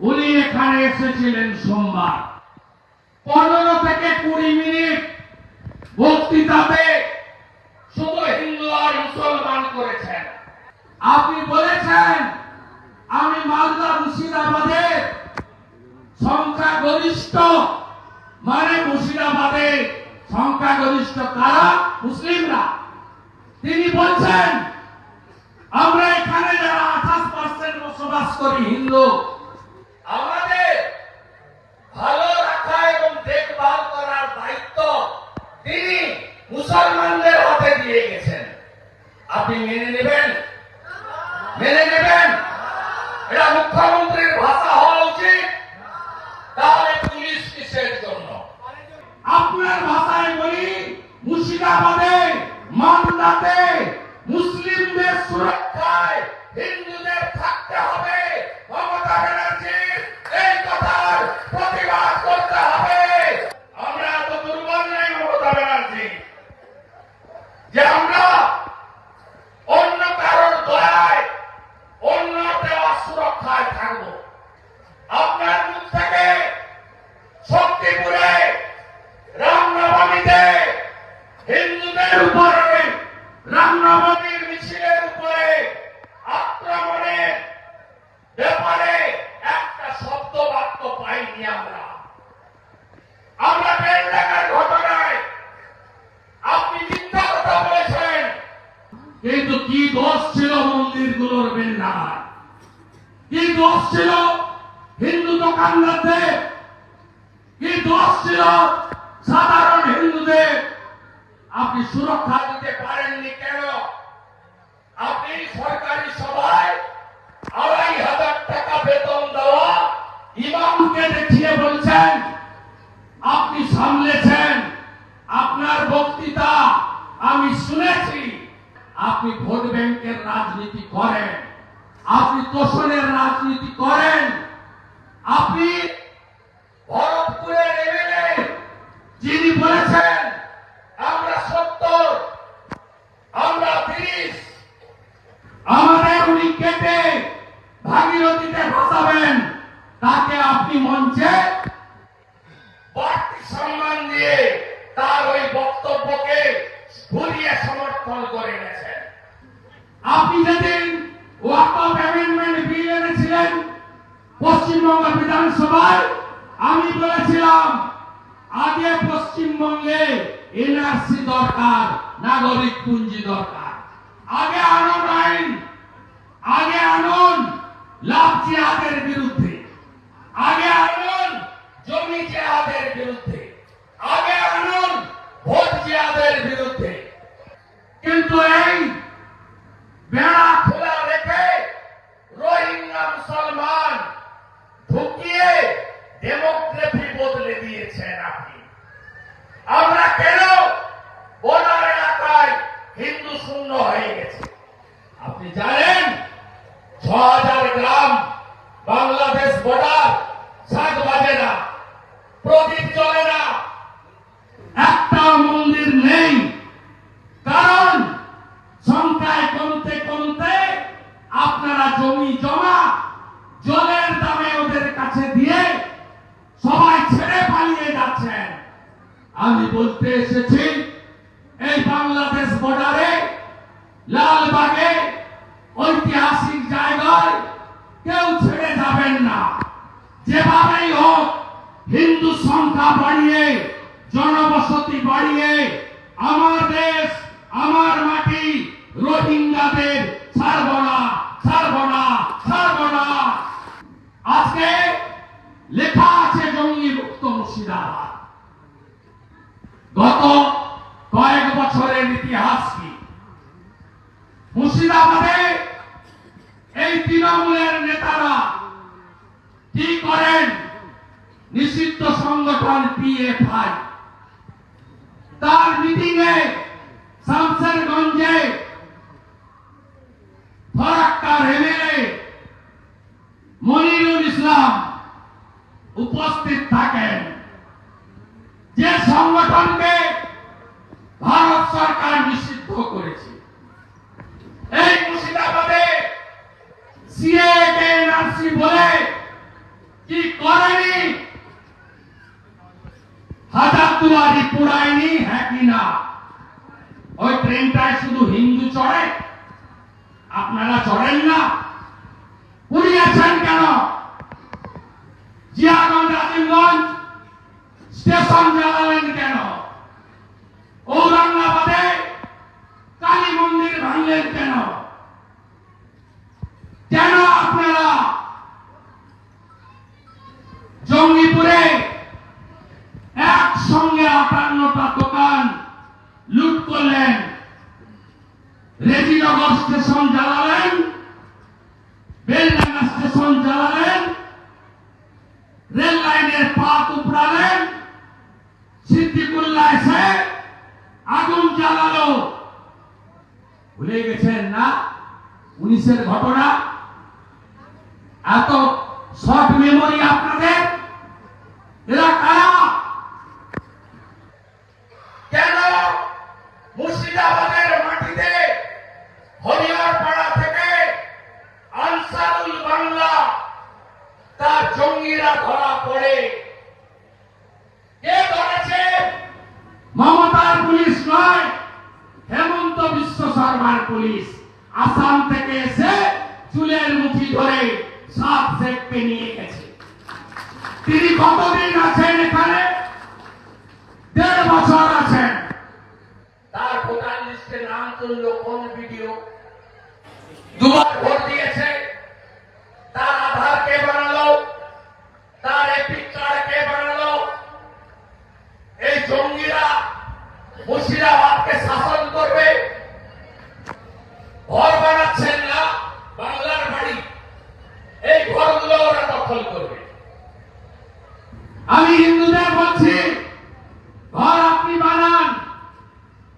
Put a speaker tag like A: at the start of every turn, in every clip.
A: উনি এখানে এসেছিলেন সোমবার। পনেরো থেকে কুড়ি মিনিট বক্তৃতাতে শুধু হিন্দু আর মুসলমান করেছেন। আপনি বলেছেন, আমি মালদা মুর্শিদাবাদের সংখ্যাগরিষ্ঠ মানে মুর্শিদাবাদে সংখ্যাগরিষ্ঠ কারা? মুসলিমরা। তিনি বলছেন, আমরা এখানে যারা আঠাশ পার্সেন্ট বসবাস করি হিন্দু আমাদের ভালো রাখা এবং দেখভাল করার দায়িত্ব তিনি মুসলমানদের হাতে দিয়ে গেছেন। আপনি মেনে নেবেন? মেনে নেবেন? এটা মুখ্যমন্ত্রীর ভাষা হওয়া উচিত। তাহলে পুলিশ কিসের জন্য? আপনার ভাষায় বলি, মুর্শিদাবাদে মালদাতে মুসলিমদের সুরক্ষায় হিন্দুদের উপরে, রামনবমীর মিছিলের উপরে আক্রমণের ব্যাপারে একটা শব্দ বাক্য পাইনি আমরা। আমরা বেলডাঙ্গার ঘটনায় আপনি মিথ্যা কথা বলেছেন। কিন্তু কি দোষ ছিল মন্দিরগুলোর বেলডাঙ্গায় কি দোষ ছিল হিন্দু দোকানদারদের? কি দোষ ছিল সাধারণ হিন্দুদের? আপনি সুরক্ষা দিতে পারেননি কেন? আপনি সরকারি সভায় আড়াই হাজার টাকা বেতন দেওয়া ইমামকে দেখিয়ে বলছেন, আপনি সামলেছেন। আপনার বক্তৃতা আমি শুনেছি। আপনি ভোট ব্যাংকের রাজনীতি করেন। আপনি তোষণের রাজনীতি করেন। আপনি ভরতপুরের এমএলএ যিনি বলেছেন আমরা সত্তর আমরা আমাদের উনি কেটে ভাগীরথীতে ভাসাবেন তাকে আপনি মঞ্চে সম্মান দিয়ে তার ওই বক্তব্যকে ঘুরিয়ে সমর্থন করে গেছেন আপনি যেদিন ওয়াক অফ অ্যামেন্ডমেন্ট বিল এনেছিলেন পশ্চিমবঙ্গ বিধানসভায়, আমি বলেছিলাম, আগে পশ্চিমবঙ্গে এনআরসি দরকার, নাগরিক পুঞ্জি দরকার। আগে আনুন আইন আগে আনুন লাভ জিহাদের বিরুদ্ধে। আগে আনুন জমি জিহাদের বিরুদ্ধে আগে আনুন ভোট জিহাদের বিরুদ্ধে কিন্তু এই বেড়া খোলা রেখে রোহিঙ্গা মুসলমান ঢুকিয়ে ডেমোগ্রাফি বদলে দিয়েছেন আপনি আমরা কেন বর্ডার এলাকায় হিন্দু শূন্য হয়ে গেছে আপনি জানেন ছ হাজার গ্রাম বাংলাদেশ বর্ডার শাক বাজে না প্রদীপ চলে না একটা মন্দির নেই কারণ সংখ্যায় কমতে কমতে আপনারা জমি জমা জলের দামে ওদের কাছে দিয়ে সবাই ছেড়ে পালিয়ে যাচ্ছেন আমি বলতে এসেছি এই বাংলাদেশ বর্ডারে লালবাগে ঐতিহাসিক জায়গায় কেউ ছেড়ে যাবেন না যেভাবেই হোক হিন্দু সংখ্যা বাড়িয়ে জনবসতি বাড়িয়ে আমার দেশ আমার মাটি রোহিঙ্গাদের ছাড়ব না ছাড়ব না ছাড়ব না আজকে লেখা আছে জঙ্গি মুক্ত মুর্শিদাবাদ গত কয়েক বছরের ইতিহাস কি মুর্শিদাবাদে এই তৃণমূলের নেতারা কি করেন? নিষিদ্ধ সংগঠন পিএফআই তার মিটিং এ শামসেরগঞ্জে ফরাক্কার এমএলএ মনিরুল ইসলাম উপস্থিত থাকেন। যে সংগঠনকে ভারত সরকার নিষিদ্ধ করেছে এই মুর্শিদাবাদে সিএ কে এনআরসি বলে কি করেনি দুয়ারি পুরায়নি হ্যাঁ কি না? ওই ট্রেনটায় শুধু হিন্দু চড়ে? আপনারা চড়েন না? পুড়িয়েছেন কেন? জিয়াগঞ্জ, আজিমগঞ্জ, স্টেশন জ্বালালেন কেন? ঔরঙ্গাবাদে কালী মন্দির ভাঙলেন কেন? কেন আপনারা স্টেশন জ্বালালেন, বেলডাঙ্গা স্টেশন জ্বালালেন, রেল লাইনের পাত উপড়ালেন, সিদ্দিকুল্লাহ এসে আগুন জ্বালালো। ভুলে গেছেন না উনিশের ঘটনা? এত শর্ট মেমোরি আপনাদের? এরা কারা? কেন মুর্শিদাবাদের মাটিতে হরিয়ার পাড়া থেকে আনসারুল বাংলা তার জঙ্গিরা ধরা পড়ে। কে ধরেছে মমতার পুলিশ নয় হেমন্ত বিশ্ব শর্মার পুলিশ। আসাম থেকে এসে চুলের মুঠি ধরে সাত শেখকে নিয়ে গেছে। তিনি কতদিন আছেন এখানে? দেড় বছর আছেন। তার ভোটার লিস্টে নাম তুলল কোন ভিডিও দুবার ভোট দিয়েছে তার আধার কে বানালো তার এপিক কার্ড কে বানালো এই জঙ্গিরা মুর্শিদাবাদকে শাসন করবে ঘর বানাচ্ছেন না বাংলার বাড়ি এই ঘরগুলো ওরা দখল করবে আমি হিন্দুদের বলছি ঘর আপনি বানান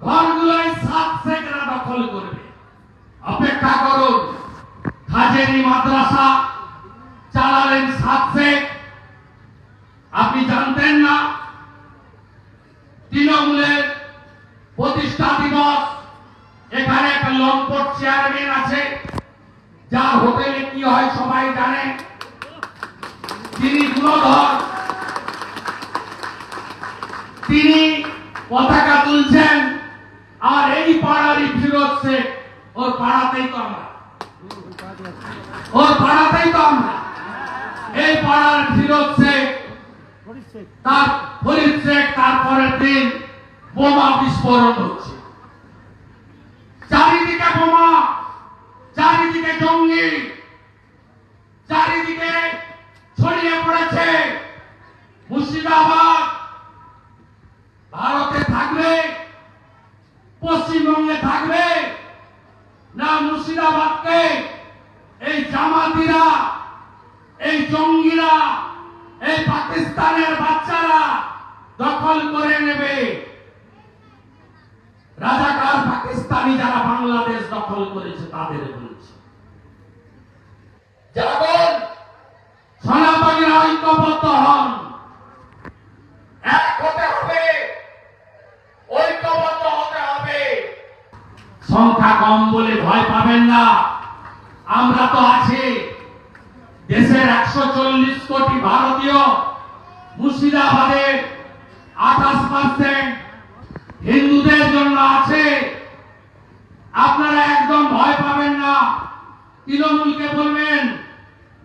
A: ঘরগুলোই সাত শেখরা দখল করবে অপেক্ষা করুন হাজেরি মাদ্রাসা চালালেন সাত আপনি জানতেন না? তৃণমূলের প্রতিষ্ঠা দিবস। এখানে একটা লম্পট চেয়ারম্যান আছে। যার হোটেলে কি হয় সবাই জানে। তিনি গুণধর। তিনি পতাকা তুলছেন। আর এই পাড়ারই ফিরোজ শেখ। ওর পাড়াতেই তো আমরা। ওর পাড়াতেই তো আমরা। এই পাড়ার ফিরোজ শেখ তার ফরিদ তারপরের দিন বোমা বিস্ফোরণ হচ্ছে। চারিদিকে বোমা চারিদিকে জঙ্গি চারিদিকে ছড়িয়ে পড়েছে মুর্শিদাবাদ ভারতে থাকবে পশ্চিমবঙ্গে থাকবে না মুর্শিদাবাদকে এই জামাতিরা এই জঙ্গিরা এই পাকিস্তানের বাচ্চারা দখল করে নেবে। রাজাকার পাকিস্তানি যারা বাংলাদেশ দখল করেছে, তাদের বলছে। ঐক্যবদ্ধ হন। এক হতে হবে, ঐক্যবদ্ধ হতে হবে। সংখ্যা কম বলে ভয় পাবেন না। আমরা তো আছি। দেশের একশো চল্লিশ কোটি ভারতীয় মুর্শিদাবাদের আঠাশ পার্সেন্ট হিন্দুদের জন্য আছে। আপনারা একদম ভয় পাবেন না। তৃণমূলকে বলবেন,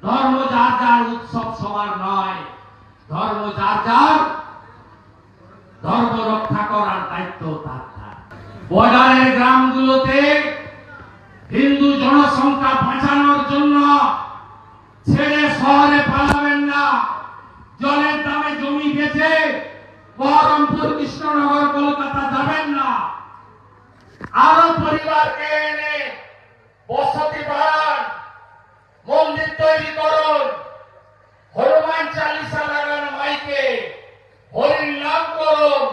A: ধর্ম যার যার উৎসব সবার নয়। ধর্ম যার যার, ধর্ম রক্ষা করার দায়িত্ব তার তার। এনে বসতি বাড়ান মন্দির তৈরি করুন। হনুমান চালিসা লাগান মাইকে, হরির নাম করুন।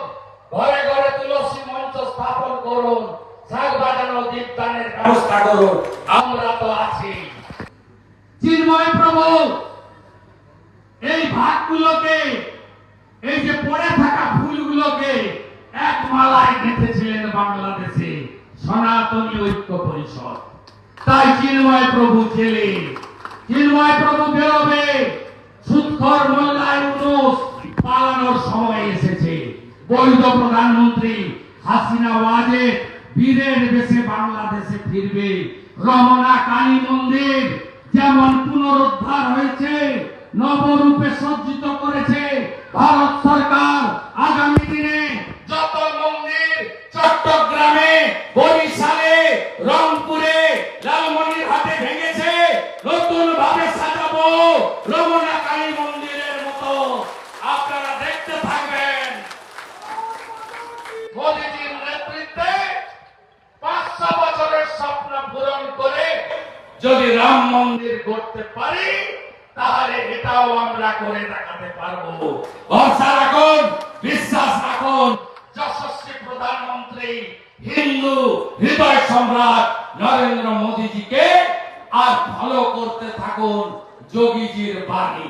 A: ঘরে ঘরে তুলসী মঞ্চ স্থাপন করুন। শাক বাজানো দীপদানের ব্যবস্থা করুন। আমরা তো আছি। চিন্ময় প্রভু, এই ভাগগুলোকে, এই যে পড়ে থাকা ফুলগুলোকে এক মালায় গেঁথেছিলেন বাংলাদেশে। সনাতনী ঐক্য পরিষদ। তাই চিন্ময় প্রভু ছেলে চিন্ময় প্রভু বেরোবে। সুৎখর মোল্লায় পালানোর সময় এসেছে। বৈধ প্রধানমন্ত্রী হাসিনা ওয়াজে বীরের বেশে বাংলাদেশে ফিরবে। রমনা কালী মন্দির যেমন পুনরুদ্ধার হয়েছে, নবরূপে সজ্জিত করেছে। ভারত সরকার আগামী যদি রাম মন্দির করতে পারি, তাহলে এটাও আমরা করে দেখাতে পারব। ভরসা রাখুন, বিশ্বাস রাখুন, যশস্বী প্রধানমন্ত্রী, হিন্দু, হৃদয় সম্রাট নরেন্দ্র মোদীজিকে আর ভালো করতে থাকুন যোগীজির বাণী।